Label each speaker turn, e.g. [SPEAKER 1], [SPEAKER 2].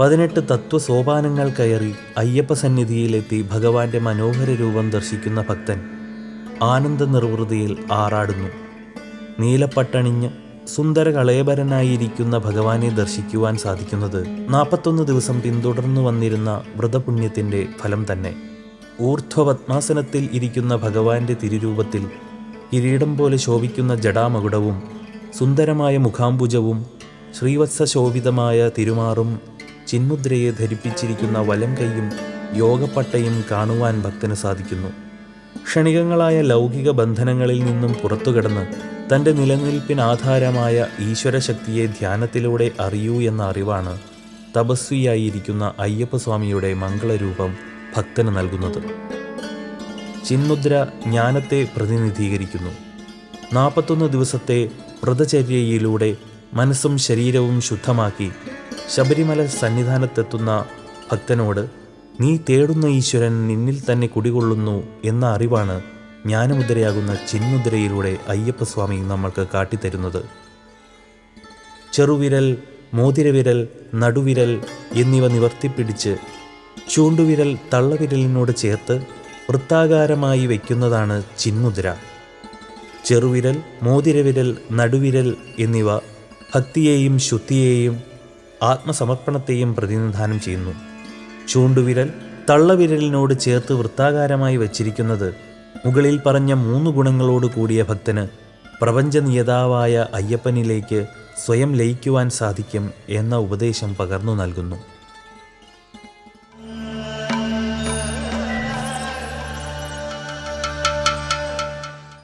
[SPEAKER 1] പതിനെട്ട് തത്വസോപാനങ്ങൾ കയറി അയ്യപ്പ സന്നിധിയിലെത്തി ഭഗവാന്റെ മനോഹര രൂപം ദർശിക്കുന്ന ഭക്തൻ ആനന്ദ നിർവൃതിയിൽ ആറാടുന്നു. നീലപ്പട്ടണിഞ്ഞ് സുന്ദര കളയപരനായിരിക്കുന്ന ഭഗവാനെ ദർശിക്കുവാൻ സാധിക്കുന്നത് നാൽപ്പത്തൊന്ന് ദിവസം പിന്തുടർന്നു വന്നിരുന്ന വ്രതപുണ്യത്തിന്റെ ഫലം തന്നെ. ഊർധ്വപത്മാസനത്തിൽ ഇരിക്കുന്ന ഭഗവാന്റെ തിരുരൂപത്തിൽ കിരീടം പോലെ ശോഭിക്കുന്ന ജടാമകുടവും സുന്ദരമായ മുഖാംബുജവും ശ്രീവത്സശോഭിതമായ തിരുമാറും ചിന്മുദ്രയെ ധരിപ്പിച്ചിരിക്കുന്ന വലം കൈയും യോഗപ്പട്ടയും കാണുവാൻ ഭക്തന് സാധിക്കുന്നു. ക്ഷണികങ്ങളായ ലൗകിക ബന്ധനങ്ങളിൽ നിന്നും പുറത്തുകടന്ന് തന്റെ നിലനിൽപ്പിനാധാരമായ ഈശ്വരശക്തിയെ ധ്യാനത്തിലൂടെ അറിയൂ എന്ന അറിവാണ് തപസ്വിയായിരിക്കുന്ന അയ്യപ്പസ്വാമിയുടെ മംഗളരൂപം ഭക്തന് നൽകുന്നത്. ചിന്മുദ്ര ജ്ഞാനത്തെ പ്രതിനിധീകരിക്കുന്നു. നാൽപ്പത്തൊന്ന് ദിവസത്തെ വ്രതചര്യയിലൂടെ മനസ്സും ശരീരവും ശുദ്ധമാക്കി ശബരിമല സന്നിധാനത്തെത്തുന്ന ഭക്തനോട് നീ തേടുന്ന ഈശ്വരൻ നിന്നിൽ തന്നെ കുടികൊള്ളുന്നു എന്ന അറിവാണ് ജ്ഞാനമുദ്രയാകുന്ന ചിന്മുദ്രയിലൂടെ അയ്യപ്പസ്വാമി നമ്മൾക്ക് കാട്ടിത്തരുന്നത്. ചെറുവിരൽ മോതിരവിരൽ നടുവിരൽ എന്നിവ നിവർത്തിപ്പിടിച്ച് ചൂണ്ടുവിരൽ തള്ളവിരലിനോട് ചേർത്ത് വൃത്താകാരമായി വയ്ക്കുന്നതാണ് ചിന്മുദ്ര. ചെറുവിരൽ മോതിരവിരൽ നടുവിരൽ എന്നിവ ഭക്തിയെയും ശുദ്ധിയെയും ആത്മസമർപ്പണത്തെയും പ്രതിനിധാനം ചെയ്യുന്നു. ചൂണ്ടുവിരൽ തള്ളവിരലിനോട് ചേർത്ത് വൃത്താകാരമായി വച്ചിരിക്കുന്നത് മുകളിൽ പറഞ്ഞ മൂന്ന് ഗുണങ്ങളോട് കൂടിയ ഭക്തന് പ്രപഞ്ചനിയതാവായ അയ്യപ്പനിലേക്ക് സ്വയം ലയിക്കുവാൻ സാധിക്കും എന്ന ഉപദേശം പകർന്നു നൽകുന്നു.